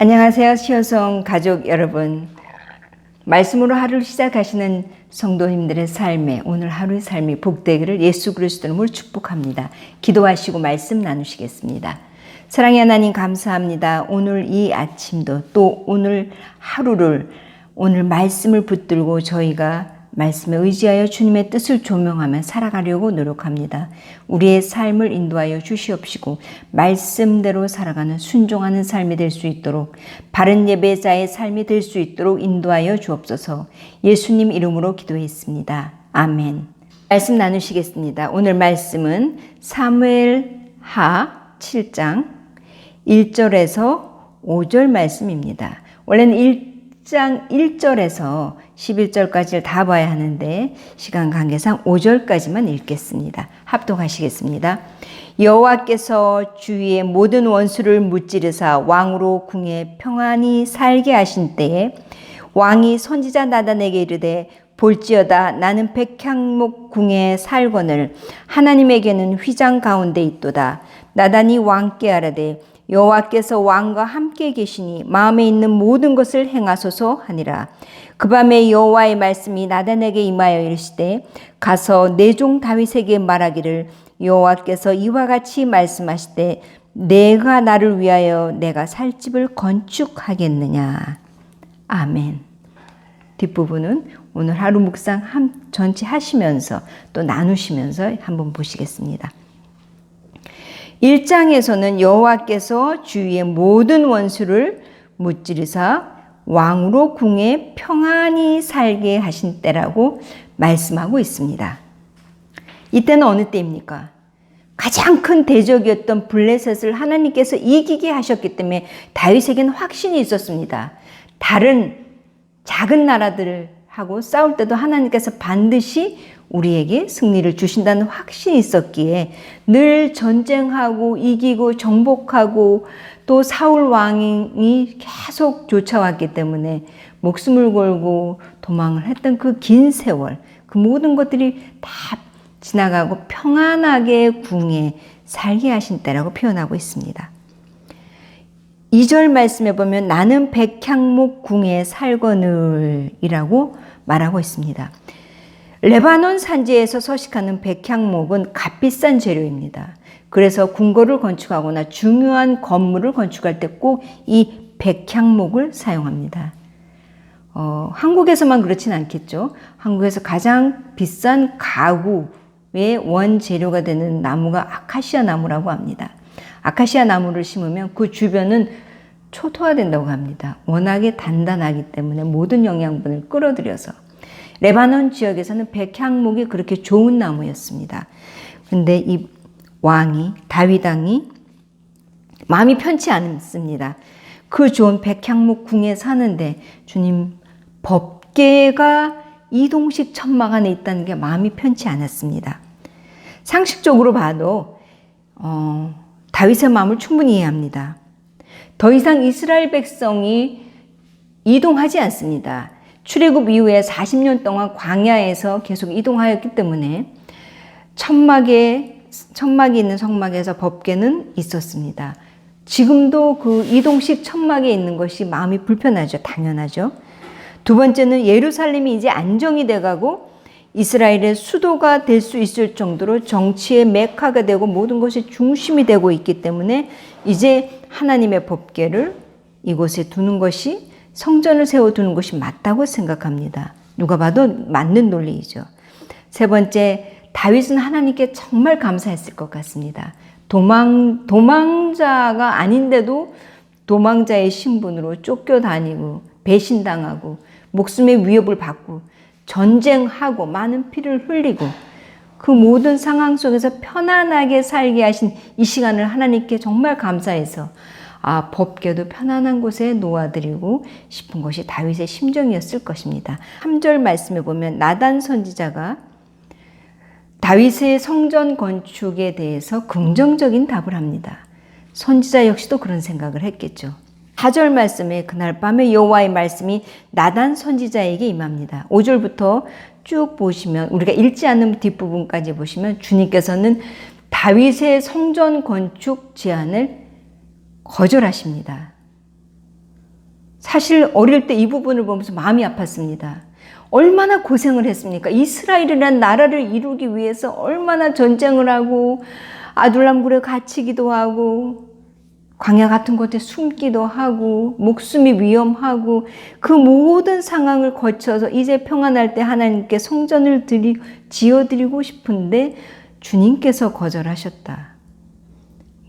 안녕하세요. 시어성 가족 여러분. 말씀으로 하루를 시작하시는 성도님들의 삶에 오늘 하루의 삶이 복되기를 예수 그리스도를 축복합니다. 기도하시고 말씀 나누시겠습니다. 사랑의 하나님 감사합니다. 오늘 이 아침도 또 오늘 하루를 오늘 말씀을 붙들고 저희가 말씀에 의지하여 주님의 뜻을 조명하며 살아가려고 노력합니다. 우리의 삶을 인도하여 주시옵시고 말씀대로 살아가는 순종하는 삶이 될 수 있도록 바른 예배자의 삶이 될 수 있도록 인도하여 주옵소서. 예수님 이름으로 기도했습니다. 아멘. 말씀 나누시겠습니다. 오늘 말씀은 사무엘 하 7장 1절에서 5절 말씀입니다. 원래는 1 장 1절에서 11절까지를 다 봐야 하는데 시간 관계상 5절까지만 읽겠습니다. 합독하시겠습니다. 여호와께서 주위의 모든 원수를 무찌르사 왕으로 궁에 평안히 살게 하신 때에 왕이 선지자 나단에게 이르되 볼지어다 나는 백향목 궁에 살거늘 하나님에게는 휘장 가운데 있도다 나단이 왕께 아라되 여호와께서 왕과 함께 계시니 마음에 있는 모든 것을 행하소서 하니라. 그 밤에 여호와의 말씀이 나단에게 임하여 이르시되 가서 내 종 다윗에게 말하기를 여호와께서 이와 같이 말씀하시되 내가 나를 위하여 내가 살 집을 건축하겠느냐. 아멘. 뒷부분은 오늘 하루 묵상 한 전체 하시면서 또 나누시면서 한번 보시겠습니다. 1장에서는 여호와께서 주위의 모든 원수를 무찌르사 왕으로 궁에 평안히 살게 하신 때라고 말씀하고 있습니다. 이때는 어느 때입니까? 가장 큰 대적이었던 블레셋을 하나님께서 이기게 하셨기 때문에 다윗에게는 확신이 있었습니다. 다른 작은 나라들하고 싸울 때도 하나님께서 반드시 우리에게 승리를 주신다는 확신이 있었기에 늘 전쟁하고 이기고 정복하고 또 사울 왕이 계속 쫓아왔기 때문에 목숨을 걸고 도망을 했던 그 긴 세월 그 모든 것들이 다 지나가고 평안하게 궁에 살게 하신 때라고 표현하고 있습니다. 2절 말씀에 보면 나는 백향목 궁에 살거늘이라고 말하고 있습니다. 레바논 산지에서 서식하는 백향목은 값비싼 재료입니다. 그래서 궁궐을 건축하거나 중요한 건물을 건축할 때 꼭 이 백향목을 사용합니다. 어, 한국에서만 그렇진 않겠죠. 한국에서 가장 비싼 가구의 원재료가 되는 나무가 아카시아 나무라고 합니다. 아카시아 나무를 심으면 그 주변은 초토화된다고 합니다. 워낙에 단단하기 때문에 모든 영양분을 끌어들여서. 레바논 지역에서는 백향목이 그렇게 좋은 나무였습니다. 근데 이 왕이, 다윗 왕이 마음이 편치 않습니다. 그 좋은 백향목 궁에 사는데 주님 법계가 이동식 천막 안에 있다는 게 마음이 편치 않았습니다. 상식적으로 봐도 어, 다윗의 마음을 충분히 이해합니다. 더 이상 이스라엘 백성이 이동하지 않습니다. 출애굽 이후에 40년 동안 광야에서 계속 이동하였기 때문에 천막에 천막이 있는 성막에서 법계는 있었습니다. 지금도 그 이동식 천막에 있는 것이 마음이 불편하죠. 당연하죠. 두 번째는 예루살렘이 이제 안정이 돼가고 이스라엘의 수도가 될 수 있을 정도로 정치의 메카가 되고 모든 것이 중심이 되고 있기 때문에 이제 하나님의 법계를 이곳에 두는 것이 성전을 세워두는 것이 맞다고 생각합니다. 누가 봐도 맞는 논리이죠. 세 번째, 다윗은 하나님께 정말 감사했을 것 같습니다. 도망, 도망자가 아닌데도 도망자의 신분으로 쫓겨다니고 배신당하고 목숨의 위협을 받고 전쟁하고 많은 피를 흘리고 그 모든 상황 속에서 편안하게 살게 하신 이 시간을 하나님께 정말 감사해서 아, 법궤도 편안한 곳에 놓아드리고 싶은 것이 다윗의 심정이었을 것입니다. 3절 말씀에 보면 나단 선지자가 다윗의 성전 건축에 대해서 긍정적인 답을 합니다. 선지자 역시도 그런 생각을 했겠죠. 4절 말씀에 그날 밤에 여호와의 말씀이 나단 선지자에게 임합니다. 5절부터 쭉 보시면 우리가 읽지 않는 뒷부분까지 보시면 주님께서는 다윗의 성전 건축 제안을 거절하십니다. 사실 어릴 때 이 부분을 보면서 마음이 아팠습니다. 얼마나 고생을 했습니까? 이스라엘이라는 나라를 이루기 위해서 얼마나 전쟁을 하고 아둘람굴에 갇히기도 하고 광야 같은 곳에 숨기도 하고 목숨이 위험하고 그 모든 상황을 거쳐서 이제 평안할 때 하나님께 성전을 드리 지어드리고 싶은데 주님께서 거절하셨다.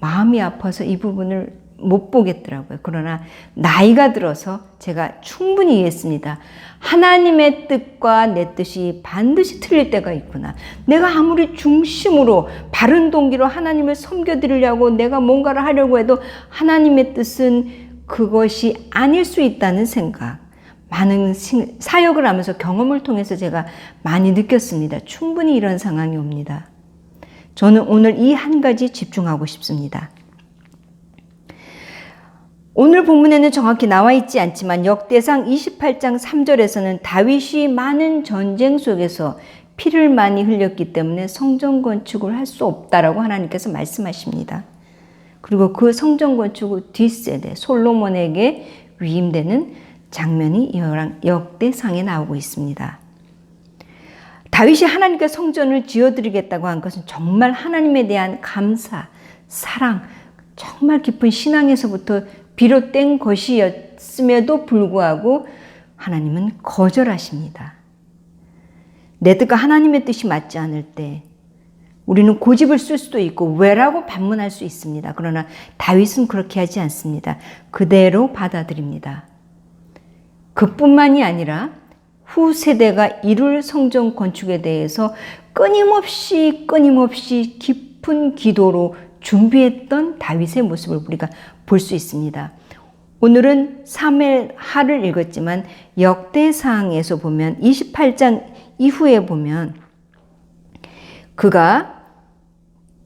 마음이 아파서 이 부분을 못 보겠더라고요. 그러나 나이가 들어서 제가 충분히 이해했습니다. 하나님의 뜻과 내 뜻이 반드시 틀릴 때가 있구나. 내가 아무리 중심으로 바른 동기로 하나님을 섬겨드리려고 내가 뭔가를 하려고 해도 하나님의 뜻은 그것이 아닐 수 있다는 생각. 많은 사역을 하면서 경험을 통해서 제가 많이 느꼈습니다. 충분히 이런 상황이 옵니다. 저는 오늘 이 한 가지 집중하고 싶습니다. 오늘 본문에는 정확히 나와 있지 않지만 역대상 28장 3절에서는 다윗이 많은 전쟁 속에서 피를 많이 흘렸기 때문에 성전 건축을 할 수 없다라고 하나님께서 말씀하십니다. 그리고 그 성전 건축 뒷세대 솔로몬에게 위임되는 장면이 역대상에 나오고 있습니다. 다윗이 하나님께 성전을 지어드리겠다고 한 것은 정말 하나님에 대한 감사, 사랑, 정말 깊은 신앙에서부터 비롯된 것이었음에도 불구하고 하나님은 거절하십니다. 내 뜻과 하나님의 뜻이 맞지 않을 때 우리는 고집을 쓸 수도 있고 왜라고 반문할 수 있습니다. 그러나 다윗은 그렇게 하지 않습니다. 그대로 받아들입니다. 그뿐만이 아니라 후 세대가 이룰 성전 건축에 대해서 끊임없이 끊임없이 깊은 기도로 준비했던 다윗의 모습을 우리가 볼 수 있습니다. 오늘은 3일 하를 읽었지만 역대상에서 보면 28장 이후에 보면 그가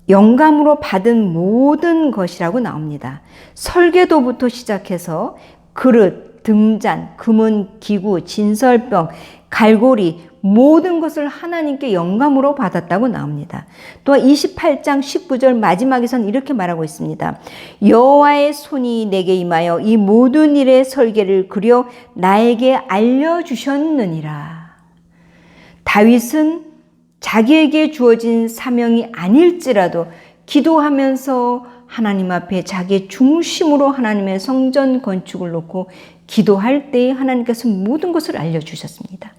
영감으로 받은 모든 것이라고 나옵니다. 설계도부터 시작해서 그릇, 등잔, 금은 기구, 진설병, 갈고리, 모든 것을 하나님께 영감으로 받았다고 나옵니다. 또 28장 19절 마지막에선 이렇게 말하고 있습니다. 여호와의 손이 내게 임하여 이 모든 일의 설계를 그려 나에게 알려 주셨느니라. 다윗은 자기에게 주어진 사명이 아닐지라도 기도하면서 하나님 앞에 자기 중심으로 하나님의 성전 건축을 놓고 기도할 때 하나님께서 모든 것을 알려주셨습니다.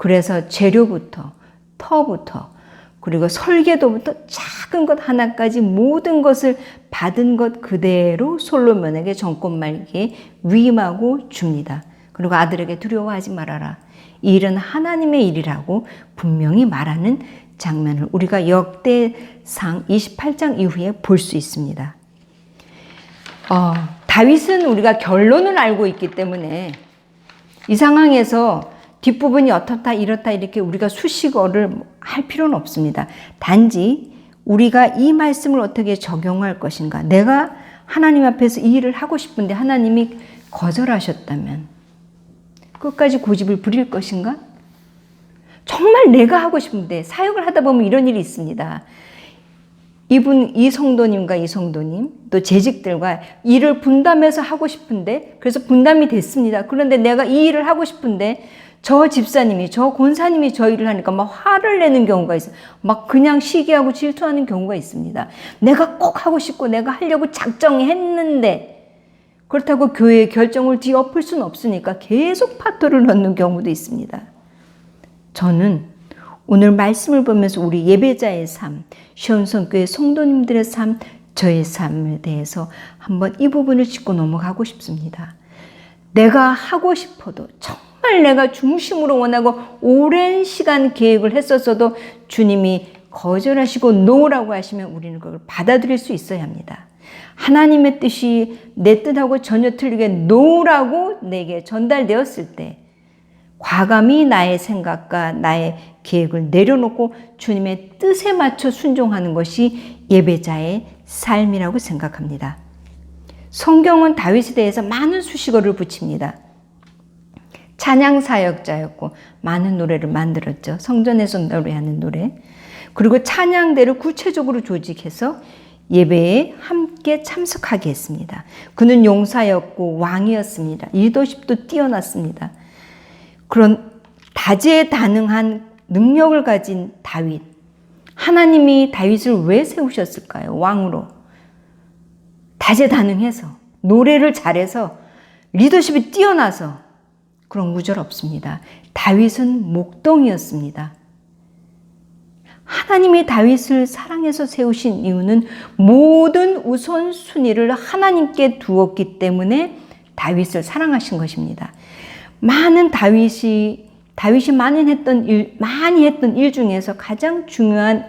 그래서 재료부터 터부터 그리고 설계도부터 작은 것 하나까지 모든 것을 받은 것 그대로 솔로몬에게 정권 말기에 위임하고 줍니다. 그리고 아들에게 두려워하지 말아라. 이 일은 하나님의 일이라고 분명히 말하는 장면을 우리가 역대상 28장 이후에 볼 수 있습니다. 어, 다윗은 우리가 결론을 알고 있기 때문에 이 상황에서 뒷부분이 어떻다 이렇다 이렇게 우리가 수식어를 할 필요는 없습니다. 단지 우리가 이 말씀을 어떻게 적용할 것인가. 내가 하나님 앞에서 이 일을 하고 싶은데 하나님이 거절하셨다면 끝까지 고집을 부릴 것인가? 정말 내가 하고 싶은데 사역을 하다 보면 이런 일이 있습니다. 이분 이 성도님과 이 성도님 또 재직들과 일을 분담해서 하고 싶은데 그래서 분담이 됐습니다. 그런데 내가 이 일을 하고 싶은데 저 집사님이, 저 권사님이 저 일을 하니까 막 화를 내는 경우가 있어요. 막 그냥 시기하고 질투하는 경우가 있습니다. 내가 꼭 하고 싶고 내가 하려고 작정했는데 그렇다고 교회의 결정을 뒤엎을 수는 없으니까 계속 파토를 넣는 경우도 있습니다. 저는 오늘 말씀을 보면서 우리 예배자의 삶, 시온성교회 성도님들의 삶, 저의 삶에 대해서 한번 이 부분을 짚고 넘어가고 싶습니다. 내가 하고 싶어도 정말 내가 중심으로 원하고 오랜 시간 계획을 했었어도 주님이 거절하시고 노라고 하시면 우리는 그걸 받아들일 수 있어야 합니다. 하나님의 뜻이 내 뜻하고 전혀 틀리게 노라고 내게 전달되었을 때 과감히 나의 생각과 나의 계획을 내려놓고 주님의 뜻에 맞춰 순종하는 것이 예배자의 삶이라고 생각합니다. 성경은 다윗에 대해서 많은 수식어를 붙입니다. 찬양 사역자였고 많은 노래를 만들었죠. 성전에서 노래하는 노래. 그리고 찬양대를 구체적으로 조직해서 예배에 함께 참석하게 했습니다. 그는 용사였고 왕이었습니다. 리더십도 뛰어났습니다. 그런 다재다능한 능력을 가진 다윗. 하나님이 다윗을 왜 세우셨을까요? 왕으로. 다재다능해서, 노래를 잘해서, 리더십이 뛰어나서 그런 구절 없습니다. 다윗은 목동이었습니다. 하나님이 다윗을 사랑해서 세우신 이유는 모든 우선순위를 하나님께 두었기 때문에 다윗을 사랑하신 것입니다. 많은 다윗이 다윗이 많이 했던 일, 많이 했던 일 중에서 가장 중요한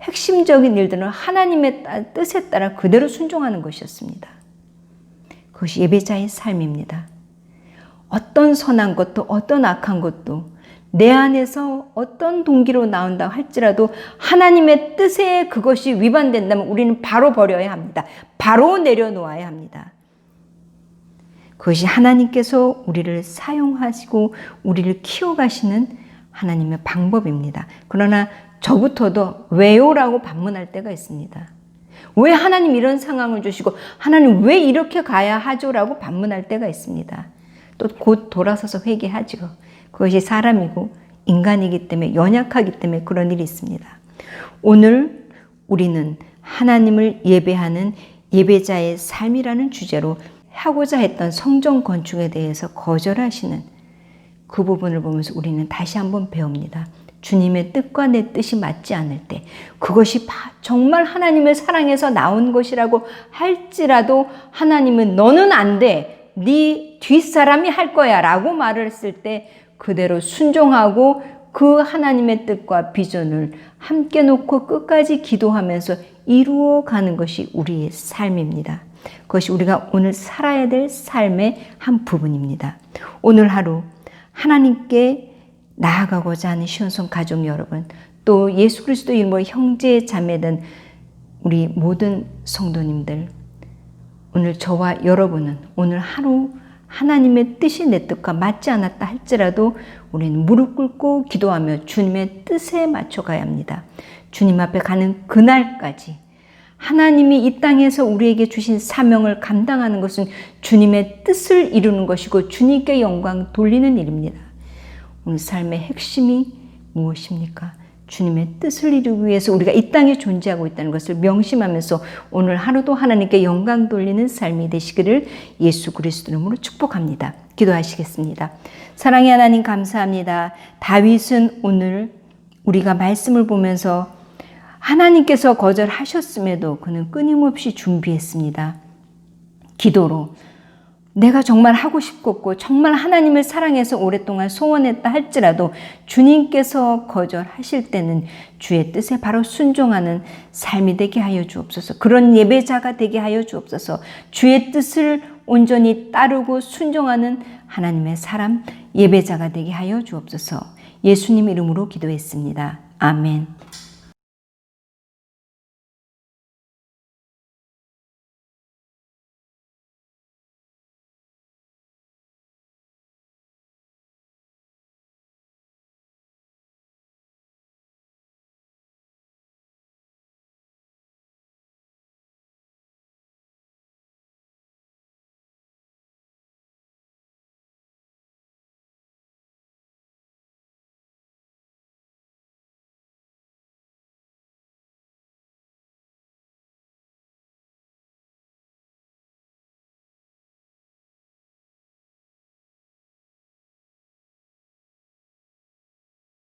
핵심적인 일들은 하나님의 뜻에 따라 그대로 순종하는 것이었습니다. 그것이 예배자의 삶입니다. 어떤 선한 것도 어떤 악한 것도 내 안에서 어떤 동기로 나온다 할지라도 하나님의 뜻에 그것이 위반된다면 우리는 바로 버려야 합니다. 바로 내려놓아야 합니다. 그것이 하나님께서 우리를 사용하시고 우리를 키워가시는 하나님의 방법입니다. 그러나 저부터도 왜요라고 반문할 때가 있습니다. 왜 하나님 이런 상황을 주시고 하나님 왜 이렇게 가야 하죠라고 반문할 때가 있습니다. 또 곧 돌아서서 회개하죠. 그것이 사람이고 인간이기 때문에 연약하기 때문에 그런 일이 있습니다. 오늘 우리는 하나님을 예배하는 예배자의 삶이라는 주제로 하고자 했던 성전 건축에 대해서 거절하시는 그 부분을 보면서 우리는 다시 한번 배웁니다. 주님의 뜻과 내 뜻이 맞지 않을 때 그것이 정말 하나님을 사랑해서 나온 것이라고 할지라도 하나님은 너는 안 돼. 네 뒷사람이 할 거야 라고 말을 했을 때 그대로 순종하고 그 하나님의 뜻과 비전을 함께 놓고 끝까지 기도하면서 이루어 가는 것이 우리의 삶입니다. 그것이 우리가 오늘 살아야 될 삶의 한 부분입니다. 오늘 하루 하나님께 나아가고자 하는 시온성 가족 여러분, 또 예수 그리스도 이름으로 형제 자매든 우리 모든 성도님들, 오늘 저와 여러분은 오늘 하루 하나님의 뜻이 내 뜻과 맞지 않았다 할지라도 우리는 무릎 꿇고 기도하며 주님의 뜻에 맞춰 가야 합니다. 주님 앞에 가는 그날까지 하나님이 이 땅에서 우리에게 주신 사명을 감당하는 것은 주님의 뜻을 이루는 것이고 주님께 영광 돌리는 일입니다. 오늘 삶의 핵심이 무엇입니까? 주님의 뜻을 이루기 위해서 우리가 이 땅에 존재하고 있다는 것을 명심하면서 오늘 하루도 하나님께 영광 돌리는 삶이 되시기를 예수 그리스도 이름으로 축복합니다. 기도하시겠습니다. 사랑의 하나님 감사합니다. 다윗은 오늘 우리가 말씀을 보면서 하나님께서 거절하셨음에도 그는 끊임없이 준비했습니다. 기도로 내가 정말 하고 싶었고 정말 하나님을 사랑해서 오랫동안 소원했다 할지라도 주님께서 거절하실 때는 주의 뜻에 바로 순종하는 삶이 되게 하여 주옵소서. 그런 예배자가 되게 하여 주옵소서. 주의 뜻을 온전히 따르고 순종하는 하나님의 사람 예배자가 되게 하여 주옵소서. 예수님 이름으로 기도했습니다. 아멘.